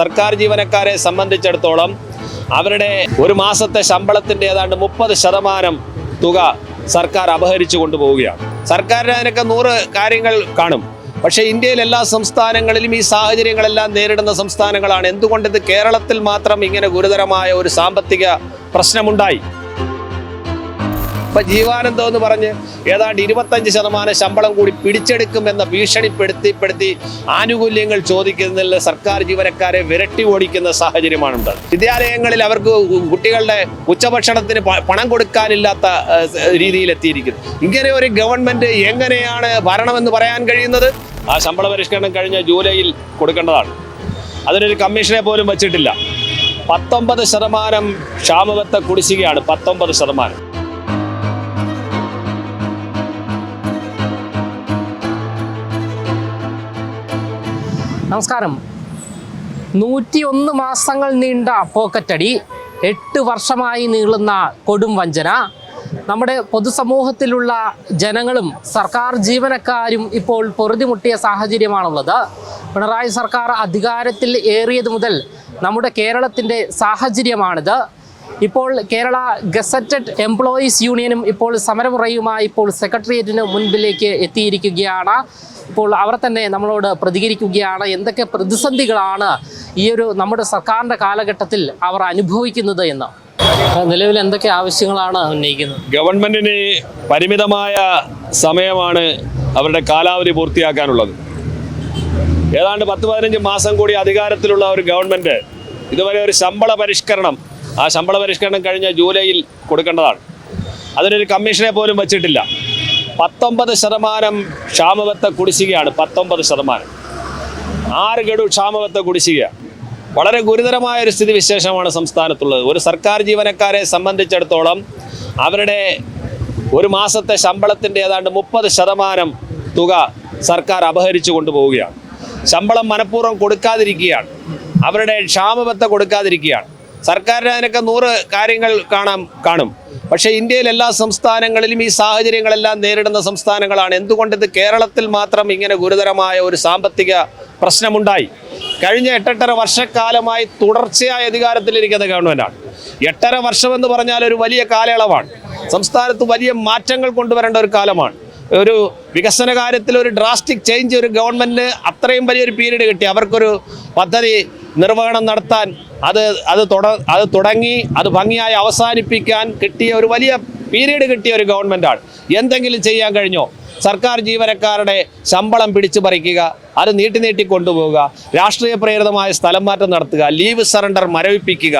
സർക്കാർ ജീവനക്കാരെ സംബന്ധിച്ചിടത്തോളം അവരുടെ ഒരു മാസത്തെ ശമ്പളത്തിന്റെ ഏതാണ്ട് മുപ്പത് ശതമാനം തുക സർക്കാർ അപഹരിച്ചു കൊണ്ടുപോവുകയാണ്. സർക്കാരിന് അതിനൊക്കെ നൂറ് കാര്യങ്ങൾ കാണും. പക്ഷേ ഇന്ത്യയിൽ എല്ലാ സംസ്ഥാനങ്ങളിലും ഈ സാഹചര്യങ്ങളെല്ലാം നേരിടുന്ന സംസ്ഥാനങ്ങളാണ്. എന്തുകൊണ്ട് ഇത് കേരളത്തിൽ മാത്രം ഇങ്ങനെ ഗുരുതരമായ ഒരു സാമ്പത്തിക പ്രശ്നമുണ്ടായി? ഇപ്പൊ ജീവാനന്ദം എന്ന് പറഞ്ഞ് ഏതാണ്ട് ഇരുപത്തഞ്ച് ശതമാനം ശമ്പളം കൂടി പിടിച്ചെടുക്കുമെന്ന ഭീഷണിപ്പെടുത്തിപ്പെടുത്തി ആനുകൂല്യങ്ങൾ ചോദിക്കുന്നതിൽ സർക്കാർ ജീവനക്കാരെ വിരട്ടി ഓടിക്കുന്ന സാഹചര്യമാണുണ്ട്. വിദ്യാലയങ്ങളിൽ അവർക്ക് കുട്ടികളുടെ ഉച്ചഭക്ഷണത്തിന് പണം കൊടുക്കാനില്ലാത്ത രീതിയിലെത്തിയിരിക്കുന്നു. ഇങ്ങനെ ഒരു ഗവൺമെന്റ് എങ്ങനെയാണ് ഭരണമെന്ന് പറയാൻ കഴിയുന്നത്? ആ ശമ്പള പരിഷ്കരണം കഴിഞ്ഞ ജൂലൈയിൽ കൊടുക്കേണ്ടതാണ്. അതിനൊരു കമ്മീഷനെ പോലും വച്ചിട്ടില്ല. പത്തൊമ്പത് ശതമാനം ക്ഷാമബത്ത കുടിശ്ശികയാണ് പത്തൊമ്പത് ശതമാനം. നമസ്കാരം. നൂറ്റിയൊന്ന് മാസങ്ങൾ നീണ്ട പോക്കറ്റടി എട്ട് വർഷമായി നീളുന്ന കൊടും വഞ്ചന. നമ്മുടെ പൊതുസമൂഹത്തിലുള്ള ജനങ്ങളും സർക്കാർ ജീവനക്കാരും ഇപ്പോൾ പൊറുതിമുട്ടിയ സാഹചര്യമാണുള്ളത്. പിണറായി സർക്കാർ അധികാരത്തിൽ ഏറിയത് മുതൽ നമ്മുടെ കേരളത്തിന്റെ സാഹചര്യമാണിത്. ഇപ്പോൾ കേരള ഗസറ്റഡ് എംപ്ലോയീസ് യൂണിയനും ഇപ്പോൾ സമരമുറയുമായി ഇപ്പോൾ സെക്രട്ടേറിയറ്റിന് മുൻപിലേക്ക് എത്തിയിരിക്കുകയാണ്. ഇപ്പോൾ അവർ തന്നെ നമ്മളോട് പ്രതികരിക്കുകയാണ്. എന്തൊക്കെ പ്രതിസന്ധികളാണ് ഈ ഒരു നമ്മുടെ സർക്കാരിന്റെ കാലഘട്ടത്തിൽ അവർ അനുഭവിക്കുന്നത് എന്ന്? നിലവിൽ എന്തൊക്കെ ആവശ്യങ്ങളാണ് ഉന്നയിക്കുന്നത്? ഗവൺമെന്റിന് പരിമിതമായ സമയമാണ് അവരുടെ കാലാവധി പൂർത്തിയാക്കാനുള്ളത്. ഏതാണ്ട് പത്ത് പതിനഞ്ച് മാസം കൂടി അധികാരത്തിലുള്ള ഒരു ഗവൺമെന്റ് ഇതുവരെ ഒരു ശമ്പള പരിഷ്കരണം ആ ശമ്പള പരിഷ്കരണം കഴിഞ്ഞ ജൂലൈയിൽ കൊടുക്കേണ്ടതാണ്. അതിനൊരു കമ്മീഷനെ പോലും വച്ചിട്ടില്ല. പത്തൊമ്പത് ശതമാനം ക്ഷാമബത്ത കുടിശ്ശികയാണ് പത്തൊമ്പത് ശതമാനം. ആറ് ഗഡു ക്ഷാമബത്ത കുടിശ്ശിക. വളരെ ഗുരുതരമായ ഒരു സ്ഥിതിവിശേഷമാണ് സംസ്ഥാനത്തുള്ളത്. ഒരു സർക്കാർ ജീവനക്കാരെ സംബന്ധിച്ചിടത്തോളം അവരുടെ ഒരു മാസത്തെ ശമ്പളത്തിന്റെ ഏതാണ്ട് മുപ്പത് ശതമാനം തുക സർക്കാർ അപഹരിച്ചു കൊണ്ടുപോവുകയാണ്. ശമ്പളം മനഃപൂർവം കൊടുക്കാതിരിക്കുകയാണ്. അവരുടെ ക്ഷാമബത്ത കൊടുക്കാതിരിക്കുകയാണ്. സർക്കാരിന് അതിനൊക്കെ നൂറ് കാര്യങ്ങൾ കാണാം കാണും. പക്ഷേ ഇന്ത്യയിലെ എല്ലാ സംസ്ഥാനങ്ങളിലും ഈ സാഹചര്യങ്ങളെല്ലാം നേരിടുന്ന സംസ്ഥാനങ്ങളാണ്. എന്തുകൊണ്ട് ഇത് കേരളത്തിൽ മാത്രം ഇങ്ങനെ ഗുരുതരമായ ഒരു സാമ്പത്തിക പ്രശ്നമുണ്ടായി? കഴിഞ്ഞ എട്ടെട്ടര വർഷക്കാലമായി തുടർച്ചയായ അധികാരത്തിലിരിക്കുന്ന ഗവൺമെന്റാണ് എട്ടര വർഷമെന്ന് പറഞ്ഞാൽ ഒരു വലിയ കാലയളവാണ്. സംസ്ഥാനത്ത് വലിയ മാറ്റങ്ങൾ കൊണ്ടുവരേണ്ട ഒരു കാലമാണ്. ഒരു വികസന കാര്യത്തിൽ ഒരു ഡ്രാസ്റ്റിക് ചേഞ്ച് ഒരു ഗവൺമെന്റിന് അത്രയും വലിയൊരു പീരീഡ് കിട്ടി. അവർക്കൊരു പദ്ധതി നിർവഹണം നടത്താൻ അത് അത് തുട അത് തുടങ്ങി അത് ഭംഗിയായി അവസാനിപ്പിക്കാൻ കിട്ടിയ ഒരു വലിയ പീരീഡ് കിട്ടിയ ഒരു ഗവൺമെന്റാണ് എന്തെങ്കിലും ചെയ്യാൻ കഴിഞ്ഞോ? സർക്കാർ ജീവനക്കാരുടെ ശമ്പളം പിടിച്ചു പറിക്കുക അത് നീട്ടി നീട്ടി കൊണ്ടുപോവുക രാഷ്ട്രീയ പ്രേരിതമായ സ്ഥലം മാറ്റം നടത്തുക ലീവ് സറണ്ടർ മരവിപ്പിക്കുക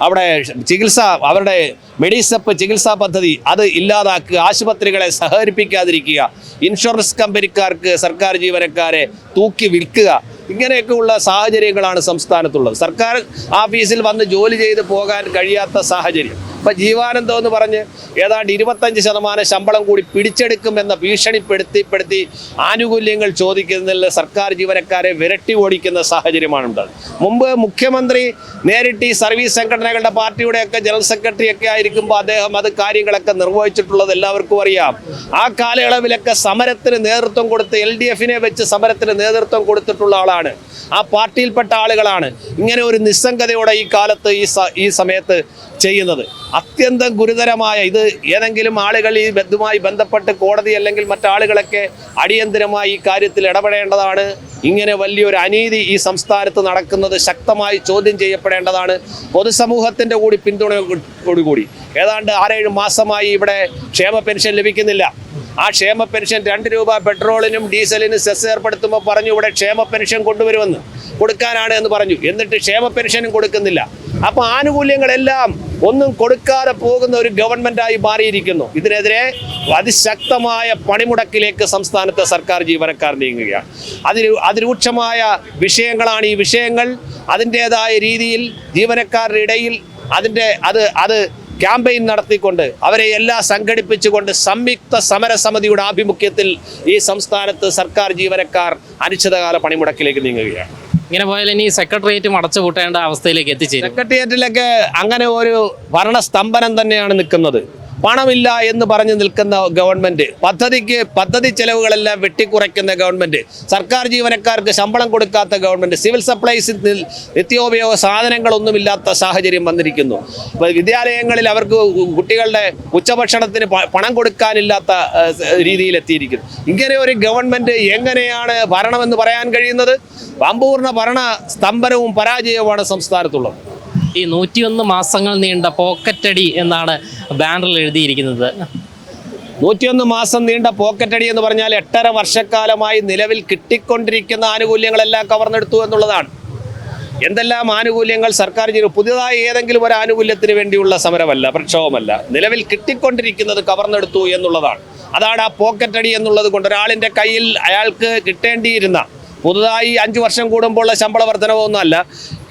അവിടെ ചികിത്സ അവരുടെ മെഡിസപ്പ് ചികിത്സാ പദ്ധതി അത് ഇല്ലാതാക്കുക ആശുപത്രികളെ സഹകരിപ്പിക്കാതിരിക്കുക ഇൻഷുറൻസ് കമ്പനിക്കാർക്ക് സർക്കാർ ജീവനക്കാരെ തൂക്കി വിൽക്കുക ഇങ്ങനെയൊക്കെയുള്ള സാഹചര്യങ്ങളാണ് സംസ്ഥാനത്തുള്ളത്. സർക്കാർ ആഫീസിൽ വന്ന് ജോലി ചെയ്ത് പോകാൻ കഴിയാത്ത സാഹചര്യം. ഇപ്പം ജീവാനന്ദം എന്ന് പറഞ്ഞ് ഏതാണ്ട് ഇരുപത്തഞ്ച് ശതമാനം ശമ്പളം കൂടി പിടിച്ചെടുക്കുമെന്ന ഭീഷണിപ്പെടുത്തിപ്പെടുത്തി ആനുകൂല്യങ്ങൾ ചോദിക്കുന്നതിൽ സർക്കാർ ജീവനക്കാരെ വിരട്ടി ഓടിക്കുന്ന സാഹചര്യമാണുള്ളത് മുമ്പ് മുഖ്യമന്ത്രി നേരിട്ട് ഈ സർവീസ് സംഘടനകളുടെ പാർട്ടിയുടെയൊക്കെ ജനറൽ സെക്രട്ടറി ഒക്കെ ആയിരിക്കുമ്പോൾ അദ്ദേഹം അത് കാര്യങ്ങളൊക്കെ നിർവഹിച്ചിട്ടുള്ളത് എല്ലാവർക്കും അറിയാം. ആ കാലയളവിലൊക്കെ സമരത്തിന് നേതൃത്വം കൊടുത്ത് എൽ ഡി എഫിനെ വെച്ച് സമരത്തിന് നേതൃത്വം കൊടുത്തിട്ടുള്ള ആളാണ്. ആ പാർട്ടിയിൽപ്പെട്ട ആളുകളാണ്. ഇങ്ങനെ ഒരു നിസ്സംഗതയോടെ ഈ കാലത്ത് ഈ ഈ സമയത്ത് ചെയ്യുന്നത്. അത്യന്തം ഗുരുതരമായ ഇത്. ഏതെങ്കിലും ആളുകൾ ഈ ഇതുമായി ബന്ധപ്പെട്ട് കോടതി അല്ലെങ്കിൽ മറ്റാളുകളൊക്കെ അടിയന്തരമായി ഈ കാര്യത്തിൽ ഇടപെടേണ്ടതാണ്. ഇങ്ങനെ വലിയൊരു അനീതി ഈ സംസ്ഥാനത്ത് നടക്കുന്നത് ശക്തമായി ചോദ്യം ചെയ്യപ്പെടേണ്ടതാണ്. പൊതുസമൂഹത്തിന്റെ കൂടി പിന്തുണയോടുകൂടി ഏതാണ്ട് ആറേഴ് മാസമായി ഇവിടെ ക്ഷേമ പെൻഷൻ ലഭിക്കുന്നില്ല. ആ ക്ഷേമ പെൻഷൻ രണ്ട് രൂപ പെട്രോളിനും ഡീസലിനും സെസ് ഏർപ്പെടുത്തുമ്പോൾ പറഞ്ഞു ഇവിടെ ക്ഷേമ പെൻഷൻ കൊണ്ടുവരുമെന്ന് കൊടുക്കാനാണ് എന്ന് പറഞ്ഞു. എന്നിട്ട് ക്ഷേമ പെൻഷനും കൊടുക്കുന്നില്ല. അപ്പോൾ ആനുകൂല്യങ്ങളെല്ലാം ഒന്നും കൊടുക്കാതെ പോകുന്ന ഒരു ഗവൺമെന്റായി മാറിയിരിക്കുന്നു. ഇതിനെതിരെ അതിശക്തമായ പണിമുടക്കിലേക്ക് സംസ്ഥാനത്തെ സർക്കാർ ജീവനക്കാർ നീങ്ങുകയാണ്. അതിൽ അതിരൂക്ഷമായ വിഷയങ്ങളാണ് ഈ വിഷയങ്ങൾ. അതിന്റേതായ രീതിയിൽ ജീവനക്കാരുടെ ഇടയിൽ അതിന്റെ അത് അത് ക്യാമ്പയിൻ നടത്തിക്കൊണ്ട് അവരെ എല്ലാം സംഘടിപ്പിച്ചുകൊണ്ട് സംയുക്ത സമരസമിതിയുടെ ആഭിമുഖ്യത്തിൽ ഈ സംസ്ഥാനത്ത് സർക്കാർ ജീവനക്കാർ അനിശ്ചിതകാല പണിമുടക്കിലേക്ക് നീങ്ങുകയാണ്. ഇങ്ങനെ പോയാൽ ഇനി സെക്രട്ടേറിയറ്റ് അടച്ചു പൂട്ടേണ്ട അവസ്ഥയിലേക്ക് എത്തിച്ചേരും. സെക്രട്ടേറിയറ്റിലൊക്കെ അങ്ങനെ ഒരു ഭരണസ്തംഭനം തന്നെയാണ് നിൽക്കുന്നത്. പണമില്ല എന്ന് പറഞ്ഞു നിൽക്കുന്ന ഗവൺമെന്റ് പദ്ധതിക്ക് പദ്ധതി ചെലവുകളെല്ലാം വെട്ടിക്കുറയ്ക്കുന്ന ഗവൺമെന്റ് സർക്കാർ ജീവനക്കാർക്ക് ശമ്പളം കൊടുക്കാത്ത ഗവൺമെന്റ് സിവിൽ സപ്ലൈസിൽ നിത്യോപയോഗ സാധനങ്ങളൊന്നുമില്ലാത്ത സാഹചര്യം വന്നിരിക്കുന്നു. വിദ്യാലയങ്ങളിൽ അവർക്ക് കുട്ടികളുടെ ഉച്ചഭക്ഷണത്തിന് പണം കൊടുക്കാനില്ലാത്ത രീതിയിലെത്തിയിരിക്കുന്നു. ഇങ്ങനെ ഒരു ഗവൺമെന്റ് എങ്ങനെയാണ് ഭരണമെന്ന് പറയാൻ കഴിയുന്നത്? സമ്പൂർണ ഭരണ സ്തംഭനവും പരാജയവുമാണ് സംസ്ഥാനത്തുള്ളത്. ഈ നൂറ്റിയൊന്ന് മാസങ്ങൾ നീണ്ട പോക്കറ്റടി എന്നാണ് ബാനറിൽ എഴുതിയിരിക്കുന്നത്. നൂറ്റിയൊന്ന് മാസം നീണ്ട പോക്കറ്റടി എന്ന് പറഞ്ഞാൽ എട്ടര വർഷക്കാലമായി നിലവിൽ കിട്ടിക്കൊണ്ടിരിക്കുന്ന ആനുകൂല്യങ്ങളെല്ലാം കവർന്നെടുത്തു എന്നുള്ളതാണ്. എന്തെല്ലാം ആനുകൂല്യങ്ങൾ സർക്കാർ ചെയ്തു? പുതിയതായി ഏതെങ്കിലും ഒരു ആനുകൂല്യത്തിന് വേണ്ടിയുള്ള സമരമല്ല പ്രക്ഷോഭമല്ല. നിലവിൽ കിട്ടിക്കൊണ്ടിരിക്കുന്നത് കവർന്നെടുത്തു എന്നുള്ളതാണ്. അതാണ് ആ പോക്കറ്റടി എന്നുള്ളത് കൊണ്ട് ഒരാളിന്റെ കയ്യിൽ അയാൾക്ക് കിട്ടേണ്ടിയിരുന്ന പുതുതായി അഞ്ചു വർഷം കൂടുമ്പോഴുള്ള ശമ്പള വർധനവൊന്നുമല്ല.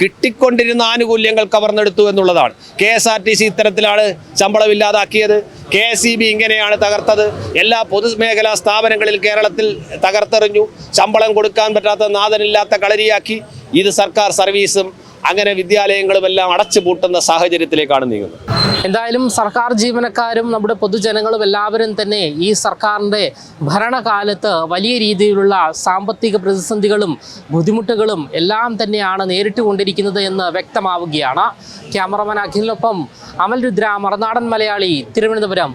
കിട്ടിക്കൊണ്ടിരുന്ന ആനുകൂല്യങ്ങൾ കവർന്നെടുത്തു എന്നുള്ളതാണ്. K S R T C ഇത്തരത്തിലാണ് ശമ്പളമില്ലാതാക്കിയത്. കെ എസ് ഇ ബി ഇങ്ങനെയാണ് തകർത്തത്. എല്ലാ പൊതുമേഖലാ സ്ഥാപനങ്ങളിൽ കേരളത്തിൽ തകർത്തെറിഞ്ഞു. ശമ്പളം കൊടുക്കാൻ പറ്റാത്ത നാഥനില്ലാത്ത കളരിയാക്കി ഇത് സർക്കാർ സർവീസും അങ്ങനെ വിദ്യാലയങ്ങളും എല്ലാം അടച്ചു പൂട്ടുന്ന സാഹചര്യത്തിലേക്കാണ് നീങ്ങുന്നത്. എന്തായാലും സർക്കാർ ജീവനക്കാരും നമ്മുടെ പൊതുജനങ്ങളും എല്ലാവരും തന്നെ ഈ സർക്കാരിന്റെ ഭരണകാലത്ത് വലിയ രീതിയിലുള്ള സാമ്പത്തിക പ്രതിസന്ധികളും ബുദ്ധിമുട്ടുകളും എല്ലാം തന്നെയാണ് നേരിട്ട് കൊണ്ടിരിക്കുന്നത് എന്ന് വ്യക്തമാവുകയാണ്. ക്യാമറമാൻ അഖിലിനൊപ്പം അമൽ രുദ്ര മറനാടൻ മലയാളി തിരുവനന്തപുരം.